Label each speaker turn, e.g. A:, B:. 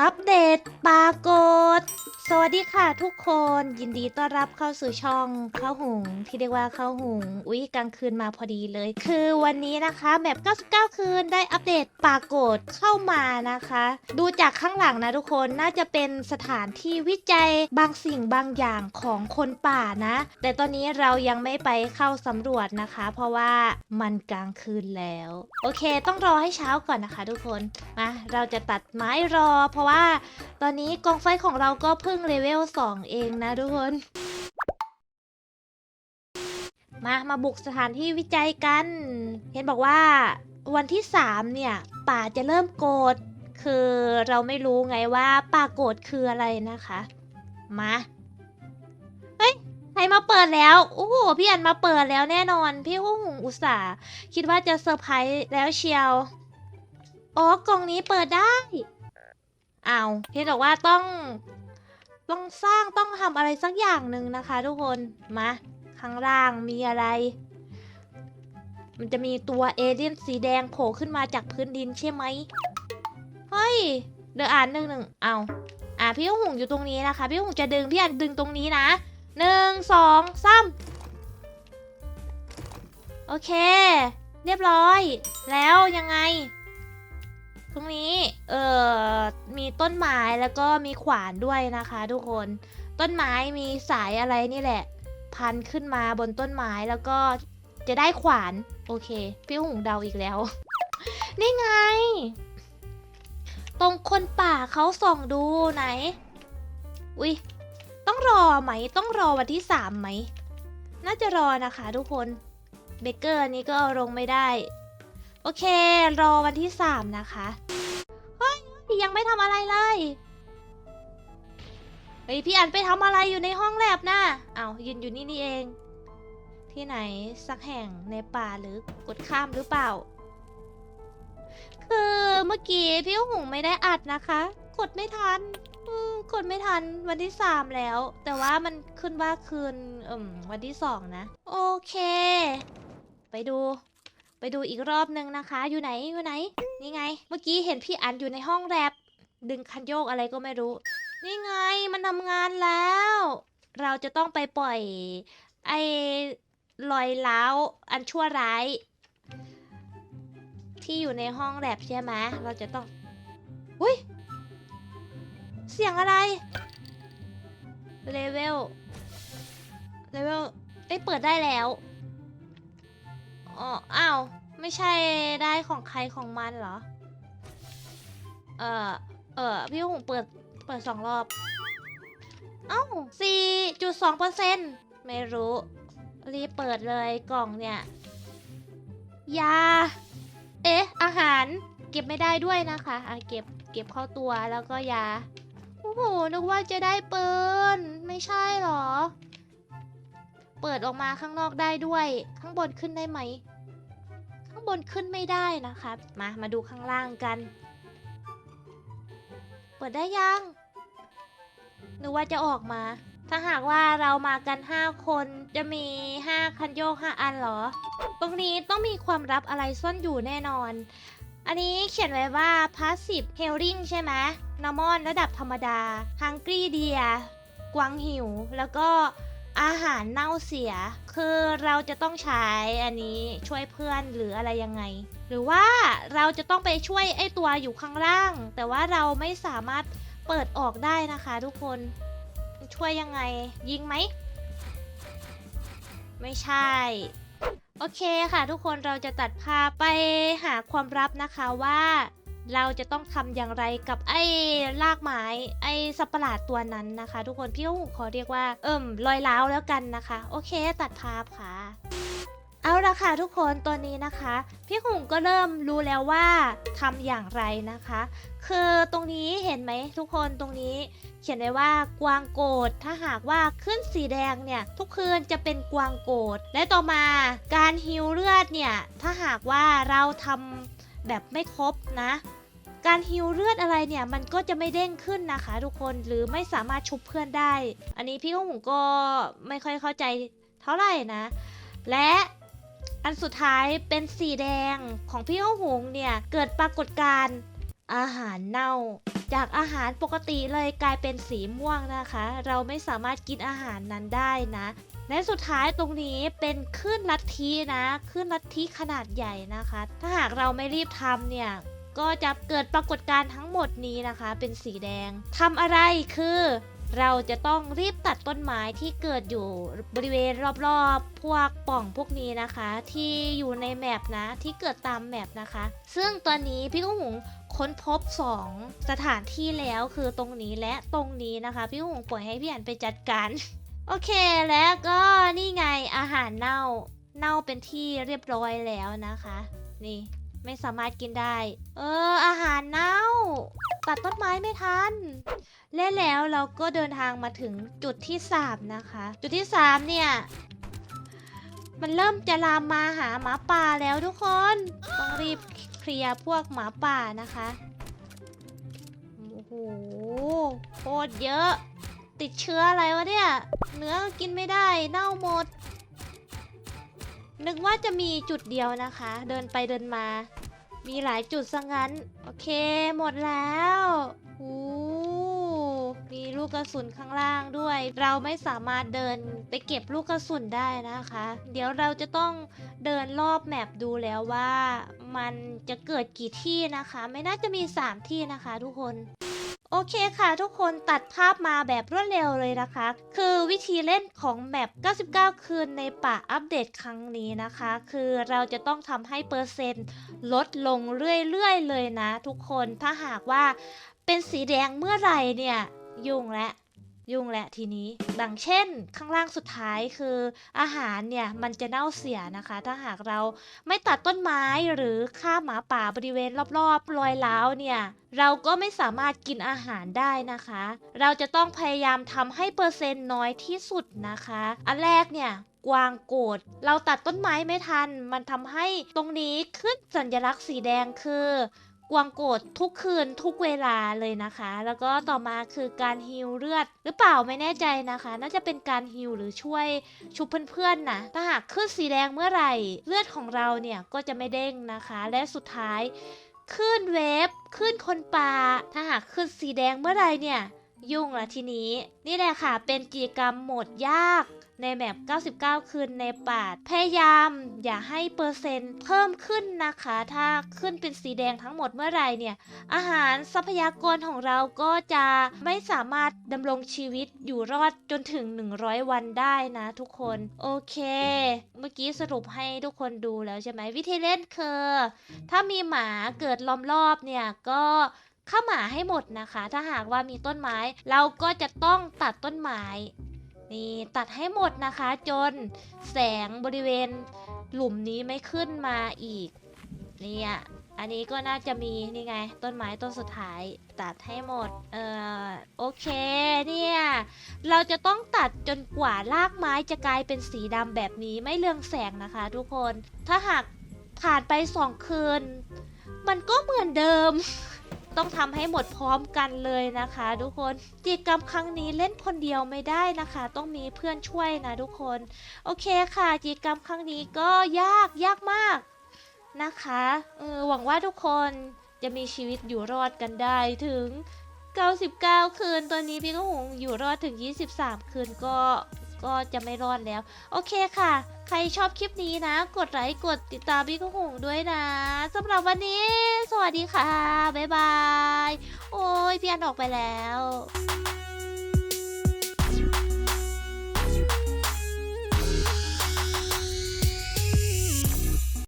A: อัปเดตปรากฏ สวัสดีค่ะทุกคนยินดีต้อนรับเข้าสู่ช่องข้าวหุง ที่เรียกว่าข้าวหุงอุ๊ยกลางคืนมาพอดีเลย คือวันนี้นะคะแบบ99 คืนได้อัปเดตปรากฏเข้ามานะคะ ดูจากข้างหลังนะทุกคนน่าจะเป็นสถานที่วิจัยบางสิ่งบางอย่างของคนป่านะ แต่ตอนนี้เรายังไม่ไปเข้าสำรวจนะคะ เพราะว่ามันกลางคืนแล้ว โอเค ต้องรอให้เช้าก่อนนะคะ ทุกคนมาเราจะตัดไม้รอ เพราะว่า ตอนนี้กองไฟของเราก็เพิ่งเลเวล 2 เองนะทุกคน มามาบุกสถานที่วิจัยกัน เห็นบอกว่าวันที่ 3 เนี่ย ป่าจะเริ่มโกรธคือเราไม่รู้ไงว่าป่าโกรธคืออะไรนะคะ มาเฮ้ยใครมาเปิดแล้ว โอ้โห พี่อันมาเปิดแล้วแน่นอน พี่หูหุงอุตส่าห์คิดว่าจะเซอร์ไพรส์แล้วเชียว อ๋อกล่องนี้เปิดได้ เอาเห็นบอกว่าต้อง ต้องสร้างต้องทำอะไรสักอย่างหนึ่งนะคะ ทุกคนมา ข้างล่างมีอะไร มันจะมีตัวเอเลี่ยนสีแดงโผล่ขึ้นมาจากพื้นดินใช่ไหมเฮ้ยเดี๋ยวอ่านหนึ่งหนึ่งเอาอะพี่หุงอยู่ตรงนี้นะคะ พี่หุงจะดึงพี่อันดึงตรงนี้นะหนึ่งสองสามโอเค เรียบร้อย แล้ว ต้นไม้แล้วก็มีขวานด้วยนะคะ ทุกคน ต้นไม้มีสายอะไรนี่แหละ พันขึ้นมาบนต้นไม้แล้วก็จะได้ขวาน โอเค พี่หุงเดาอีกแล้ว นี่ไง ตรงคนป่าเขาส่องดูไหน อุ๊ยต้องรอไหม ต้องรอวันที่สามไหม น่าจะรอนะคะทุกคน เบเกอร์นี้ก็เอาลงไม่ได้ โอเค รอวันที่สามนะคะ เฮ้ยยังไม่ทำอะไรเลยเฮ้ยพี่อันไปทำอะไรอยู่ในห้องแลบนะเอาวยืนอยู่นี่นี่เอง ที่ไหนสักแห่งในป่าหรือกดข้ามหรือเปล่า คือเมื่อกี้พี่หุงไม่ได้อัดนะคะ กดไม่ทันอืมกดไม่ทันวันที่สามแล้ว แต่ว่ามันขึ้นว่าคืนอืมวันที่สองนะ โอเค ไปดู ไปดูอีกรอบนึงนะคะ อยู่ไหนอยู่ไหน นี่ไง เมื่อกี้เห็นพี่อันอยู่ในห้องแรปดึงคันโยกอะไรก็ไม่รู้ นี่ไงมันทำงานแล้ว เราจะต้องไปปล่อย ไอ้รอยล้าวอันชั่วร้าย ที่อยู่ในห้องแลบใช่ไหมเราจะต้องอุ้ยเสียงอะไรเลเวลเลเวลเอ้ยเปิดได้แล้ว อ๋อ อ้าว ไม่ใช่ได้ของใครของมันเหรอ เออเออพี่หงเปิด เปิดสองรอบ เอ้าสี่จุดสองเปอร์เซ็นต์ไม่รู้ รีบเปิดเลยกล่องเนี่ย ยา เอ๊ะ อาหาร เก็บไม่ได้ด้วยนะคะอะเก็บ เก็บเข้าตัวแล้วก็ยา โอ้โห นึกว่าจะได้ปืนไม่ใช่หรอเปิดออกมาข้างนอกได้ด้วย ข้างบนขึ้นได้ไหมางบนขึ้นไม่ได้นะคะมา มาดูข้างล่างกัน เปิดได้ยังหนึกว่าจะออกมา ถ้าหากว่าเรามากัน 5 คนจะมี 5 คันโยก 5 อันเหรอ ตรงนี้ต้องมีความลับอะไรซ่อนอยู่แน่นอน อันนี้เขียนไว้ว่า passive healing ใช่ไหม normal ระดับธรรมดา hungry deer กวางหิว แล้วก็ อาหารเน่าเสีย คือเราจะต้องใช้อันนี้ช่วยเพื่อนหรืออะไรยังไง หรือว่าเราจะต้องไปช่วยไอ้ตัวอยู่ข้างล่าง แต่ว่าเราไม่สามารถเปิดออกได้นะคะทุกคน ช่วยยังไง ยิงไหม ไม่ใช่ โอเคค่ะทุกคนเราจะตัดภาพไปหาความลับนะคะว่า เราจะต้องทำอย่างไรกับไอ้ลากไม้ไอ้สัประหลาดตัวนั้นนะคะ ทุกคนพี่หูขอเรียกว่า เอิ่มรอยล้าวแล้วกันนะคะ โอเคตัดภาพค่ะเอาละค่ะทุกคนตอนนี้นะคะ พี่หุ่งก็เริ่มรู้แล้วว่าทำอย่างไรนะคะ คือตรงนี้เห็นไหมทุกคนตรงนี้ เขียนไว้ว่ากวางโกดถ้าหากว่าขึ้นสีแดงเนี่ย ทุกคืนจะเป็นกวางโกดและต่อมาการฮิวเลือดเนี่ย ถ้าหากว่าเราทำ แบบไม่ครบนะ การฮิวเลือดอะไรเนี่ยมันก็จะไม่เด้งขึ้นนะคะ ทุกคนหรือไม่สามารถชุบเพื่อนได้ อันนี้พี่หงก็ไม่ค่อยเข้าใจเท่าไหร่นะ และอันสุดท้ายเป็นสีแดงของพี่ข้าหงเนี่ยเกิดปรากฏการณ์อาหารเน่า จากอาหารปกติเลยกลายเป็นสีม่วงนะคะ เราไม่สามารถกินอาหารนั้นได้นะ และสุดท้ายตรงนี้เป็นคลื่นลัทธินะคลื่นลัทธิขนาดใหญ่นะคะ ถ้าหากเราไม่รีบทำเนี่ยก็จะเกิดปรากฏการณ์ทั้งหมดนี้นะคะ เป็นสีแดงทำอะไรคือเราจะต้องรีบตัดต้นไม้ที่เกิดอยู่บริเวณรอบๆ พวกปล่องพวกนี้นะคะ ที่อยู่ในแมปนะที่เกิดตามแมปนะคะ ซึ่งตอนนี้พี่กุ้งหงค้นพบ 2 สถานที่แล้วคือตรงนี้และตรงนี้นะคะ พี่กุ้งหงปล่อยให้พี่อันไปจัดการ โอเคแล้วก็นี่ไงอาหารเน่า เน่าเป็นที่เรียบร้อยแล้วนะคะ นี่ไม่สามารถกินได้ เออ อาหารเน่า ตัดต้นไม้ไม่ทัน และแล้วเราก็เดินทางมาถึงจุดที่3นะคะ จุดที่3เนี่ย มันเริ่มจะลามมาหาหมาป่าแล้วทุกคน ต้องรีบเคลียร์พวกหมาป่านะคะ โอ้โห โคตรเยอะ ติดเชื้ออะไรวะเนี่ย เนื้อกินไม่ได้ เน่าหมด นึกว่าจะมีจุดเดียวนะคะ เดินไปเดินมา มีหลายจุดซะงั้น โอเค หมดแล้วโอ้มีลูกกระสุนข้างล่างด้วย เราไม่สามารถเดินไปเก็บลูกกระสุนได้นะคะ เดี๋ยวเราจะต้องเดินรอบแมปดูแล้วว่า มันจะเกิดกี่ที่นะคะ ไม่น่าจะมี 3 ที่นะคะทุกคน โอเคค่ะทุกคนตัดภาพมาแบบรวดเร็วเลยนะคะ คือวิธีเล่นของแมป 99 คืนในป่าอัปเดตครั้งนี้นะคะ คือเราจะต้องทำให้เปอร์เซ็นต์ลดลงเรื่อยๆเลยนะทุกคนถ้าหากว่าเป็นสีแดงเมื่อไหร่เนี่ยยุ่งและ ยุ่งและทีนี้ดังเช่น ข้างล่างสุดท้ายคือ อาหารเนี่ยมันจะเน่าเสียนะคะ ถ้าหากเราไม่ตัดต้นไม้หรือฆ่าหมาป่าบริเวณรอบๆรอยร้าวเนี่ยเราก็ไม่สามารถกินอาหารได้นะคะ เราจะต้องพยายามทำให้เปอร์เซ็นต์น้อยที่สุดนะคะ อันแรกเนี่ยกวางโกรธเราตัดต้นไม้ไม่ทัน มันทำให้ตรงนี้ขึ้นสัญลักษณ์สีแดงคือ กวางโกรธทุกคืนทุกเวลาเลยนะคะ แล้วก็ต่อมาคือการฮิวเลือด หรือเปล่าไม่แน่ใจนะคะ น่าจะเป็นการฮิวหรือช่วยชุบเพื่อนๆนะถ้าหากขึ้นสีแดงเมื่อไหร่ เลือดของเราเนี่ยก็จะไม่เด้งนะคะ และสุดท้ายขึ้นเวฟขึ้นคนป่า ถ้าหากขึ้นสีแดงเมื่อไหร่เนี่ย ยุ่งละทีนี้ นี่แหละค่ะเป็นกิจกรรมโหมดยาก ในแมป99 คืนในป่าพยายามอย่าให้เปอร์เซ็นต์เพิ่มขึ้นนะคะ ถ้าขึ้นเป็นสีแดงทั้งหมดเมื่อไหร่เนี่ย อาหารทรัพยากรของเราก็จะไม่สามารถดำรงชีวิตอยู่รอดจนถึง 100 วันได้นะทุกคน โอเค เมื่อกี้สรุปให้ทุกคนดูแล้วใช่ไหมวิธีเล่นคือถ้ามีหมาเกิดล้อมรอบเนี่ยก็ฆ่าหมาให้หมดนะคะ ถ้าหากว่ามีต้นไม้ เราก็จะต้องตัดต้นไม้ นี่ตัดให้หมดนะคะ จนแสงบริเวณหลุมนี้ไม่ขึ้นมาอีกเนี่ยอันนี้ก็น่าจะมีนี่ไง ต้นไม้ต้นสุดท้าย ตัดให้หมด เอ่อโอเคเนี่ย เราจะต้องตัดจนกว่ารากไม้จะกลายเป็นสีดำแบบนี้ไม่เรืองแสงนะคะ ทุกคนถ้าหากผ่านไปสองคืน มันก็เหมือนเดิม ต้องทำให้หมดพร้อมกันเลยนะคะ ทุกคนกิจกรรมครั้งนี้เล่นคนเดียวไม่ได้นะคะ ต้องมีเพื่อนช่วยนะทุกคน โอเคค่ะกิจกรรมครั้งนี้ก็ยากยากมากนะคะเออหวังว่าทุกคนจะมีชีวิตอยู่รอดกันได้ถึง 99 คืน ตัวนี้พี่ก็หงอยู่รอดถึง 23 คืนก็ ก็จะไม่รอดแล้ว โอเคค่ะ ใครชอบคลิปนี้นะ กดไลค์กดติดตามพี่ก็หงด้วยนะสำหรับวันนี้ สวัสดีค่ะ บ๊ายบาย โอ้ยพี่อันออกไปแล้ว